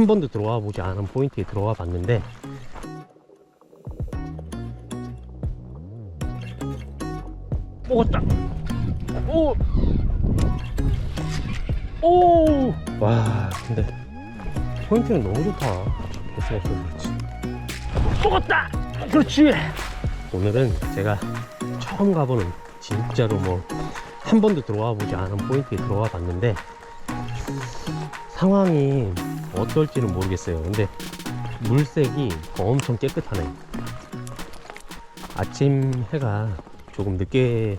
한 번도 들어와 보지 않은 포인트에 들어와 봤는데 먹었다 오! 오! 와 근데 포인트는 너무 좋다 없어서 그렇지 먹었다! 그렇지! 오늘은 제가 처음 가보는 진짜로 뭐 한 번도 들어와 보지 않은 포인트에 들어와 봤는데 상황이 어떨지는 모르겠어요. 근데 물색이 엄청 깨끗하네. 아침 해가 조금 늦게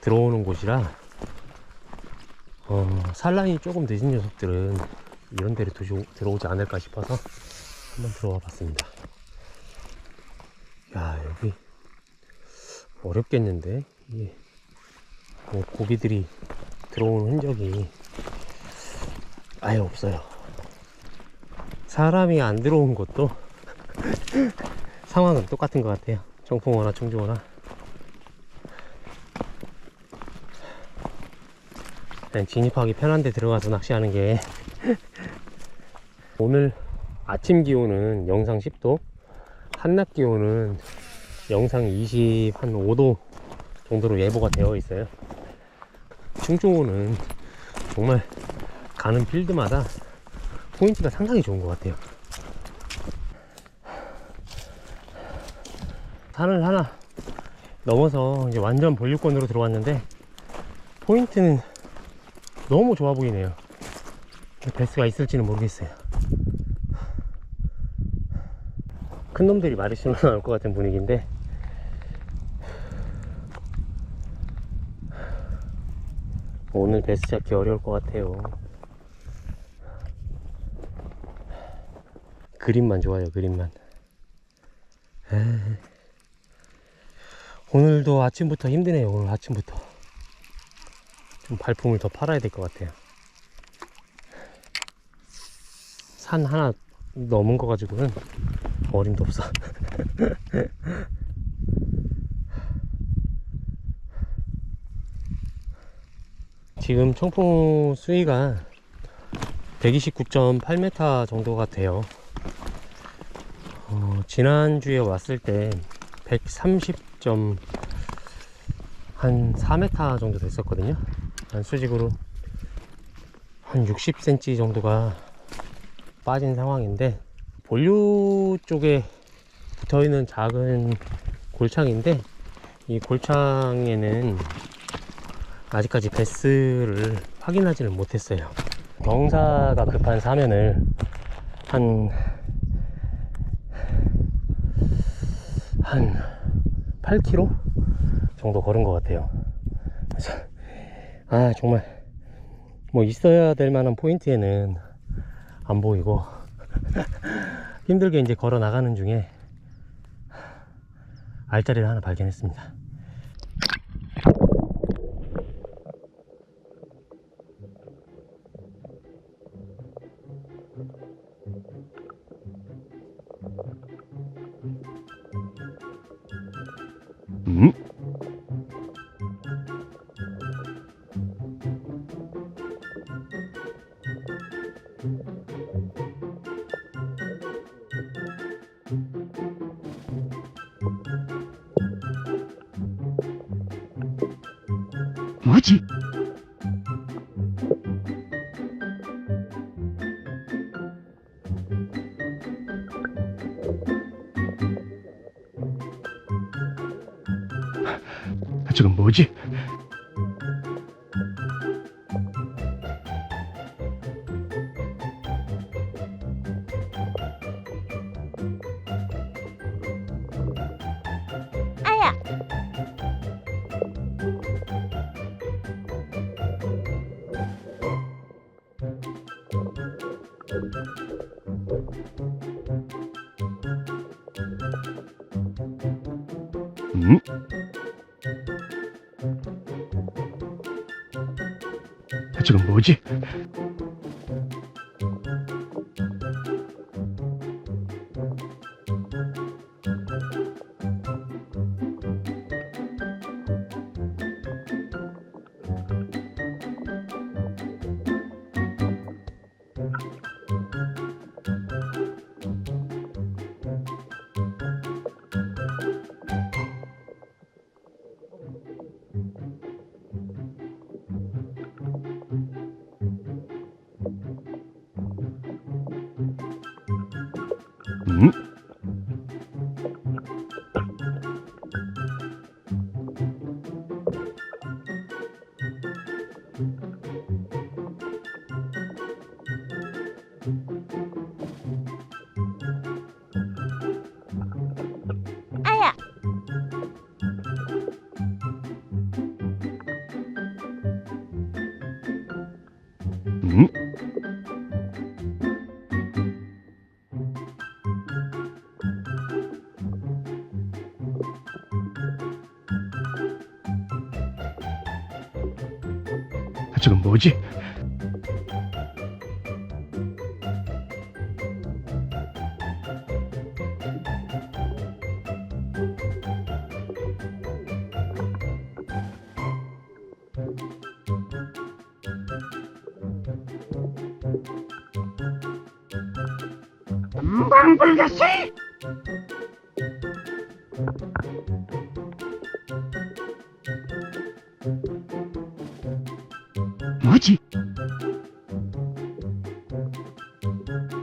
들어오는 곳이라 어, 산란이 조금 늦은 녀석들은 이런 도시- 들어오지 않을까 싶어서 한번 들어와 봤습니다. 야 여기 어렵겠는데 이게 뭐 고기들이 들어오는 흔적이 아예 없어요. 사람이 안 들어온 것도 상황은 똑같은 것 같아요. 청풍어나 청주어나. 그냥 진입하기 편한 데 들어가서 낚시하는 게 오늘 아침 기온은 영상 10도, 한낮 기온은 영상 20, 한 5도 정도로 예보가 되어 있어요. 충주호는 정말 가는 필드마다 포인트가 상당히 좋은 것 같아요. 산을 하나 넘어서 이제 완전 본류권으로 들어왔는데 포인트는 너무 좋아 보이네요. 베스가 있을지는 모르겠어요. 큰 놈들이 마리수로 나올 것 같은 분위기인데 오늘 베스 잡기 어려울 것 같아요. 그림만 좋아요, 그림만. 에이. 오늘도 아침부터 힘드네요, 오늘 아침부터. 좀 발품을 더 팔아야 될 것 같아요. 산 하나 넘은 거 가지고는 어림도 없어. 지금 청풍 수위가 129.8m 정도가 돼요. 어, 지난주에 왔을 때 130점 한 4m 정도 됐었거든요. 한 수직으로 한 60cm 정도가 빠진 상황인데 본류 쪽에 붙어 있는 작은 골창인데 이 골창에는 아직까지 베스를 확인하지는 못했어요. 경사가 급한 사면을 한, 한 8km 정도 걸은 것 같아요. 그래서, 아, 정말, 뭐 있어야 될 만한 포인트에는 안 보이고, 힘들게 이제 걸어 나가는 중에 알짜리를 하나 발견했습니다. 음? 저건 뭐지? 저건 뭐지? 지금 뭐지? 뭐지? 음?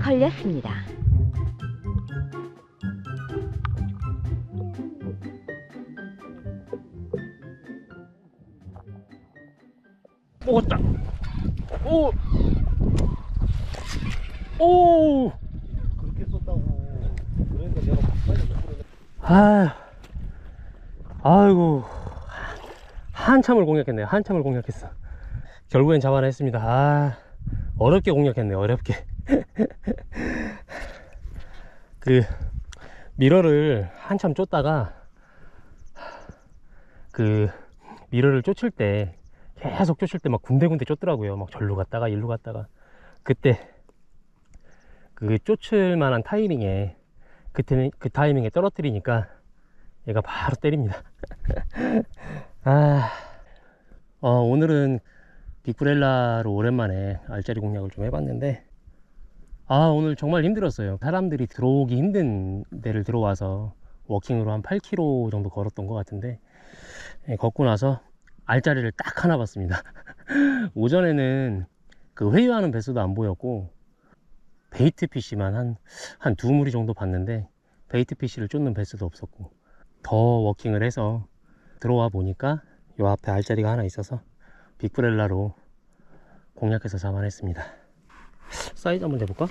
걸렸습니다. 먹었다. 오. 오. 그렇게 썼다고. 그러니까 내가. 아. 아이고. 한참을 공략했네요. 한참을 공략했어. 결국엔 잡아냈습니다. 아. 어렵게 공략했네요. 어렵게. 그 미러를 한참 쫓다가 그 미러를 쫓을 때 계속 쫓을 때 막 군데군데 쫓더라고요. 막 절로 갔다가 일로 갔다가 그때 그 쫓을 만한 타이밍에 그때는 그 타이밍에 떨어뜨리니까 얘가 바로 때립니다. 아, 어, 오늘은 빅브렐라로 오랜만에 알짜리 공략을 좀 해봤는데 아 오늘 정말 힘들었어요. 사람들이 들어오기 힘든 데를 들어와서 워킹으로 한 8km 정도 걸었던 것 같은데 예, 걷고 나서 알짜리를 딱 하나 봤습니다. 오전에는 그 회유하는 배수도 안 보였고 베이트 피시만 한 한 두 무리 정도 봤는데 베이트 피시를 쫓는 배수도 없었고 더 워킹을 해서 들어와 보니까 요 앞에 알짜리가 하나 있어서 빅브렐라로 공략해서 잡아냈습니다. 사이즈 한번 재볼까?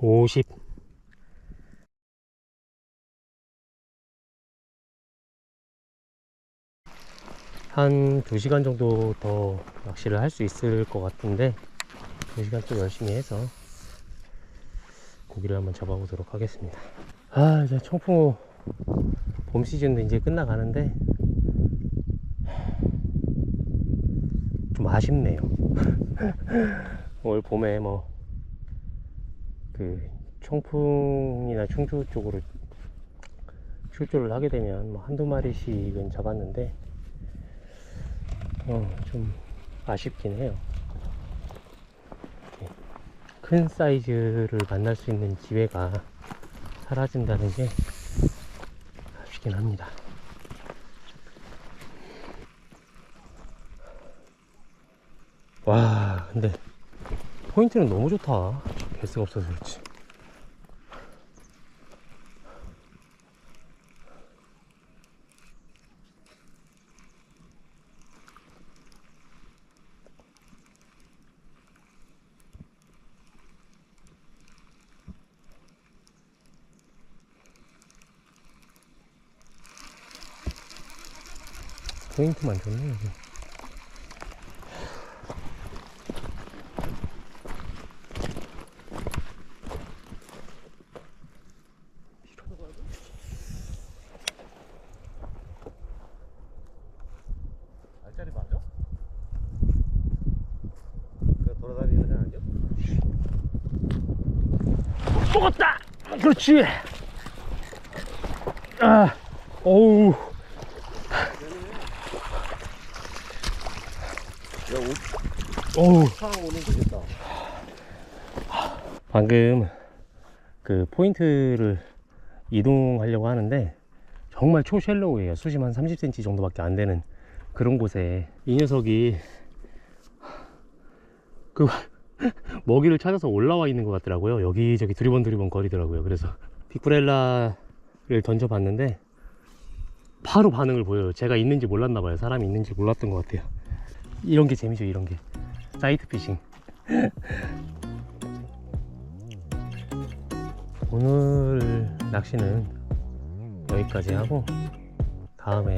50 한 2시간 정도 더 낚시를 할 수 있을 것 같은데 2시간 좀 열심히 해서 고기를 한번 잡아보도록 하겠습니다. 아 이제 청풍호 봄 시즌도 이제 끝나가는데 좀 아쉽네요 올 봄에 뭐 그 청풍이나 충주 쪽으로 출조를 하게 되면 뭐 한두 마리씩은 잡았는데 어, 좀 아쉽긴 해요. 큰 사이즈를 만날 수 있는 기회가 사라진다는 게 아쉽긴 합니다. 와, 근데 포인트는 너무 좋다. 개수가 없어서 그렇지. 포인트만 좋네 여기 먹었다 그렇지 아 어우 어우 오면 되겠다. 방금 그 포인트를 이동하려고 하는데 정말 초쉘로우예요. 수심 한 30cm 정도밖에 안 되는 그런 곳에 이 녀석이 그 먹이를 찾아서 올라와 있는 것 같더라고요. 여기저기 두리번 두리번 거리더라고요. 그래서 빅브렐라를 던져봤는데 바로 반응을 보여요. 제가 있는지 몰랐나 봐요. 사람이 있는지 몰랐던 것 같아요. 이런 게 재미죠. 이런 게 사이트 피싱. 오늘 낚시는 여기까지 하고 다음에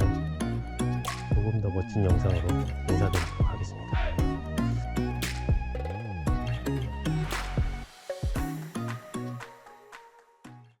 조금 더 멋진 영상으로 하겠습니다.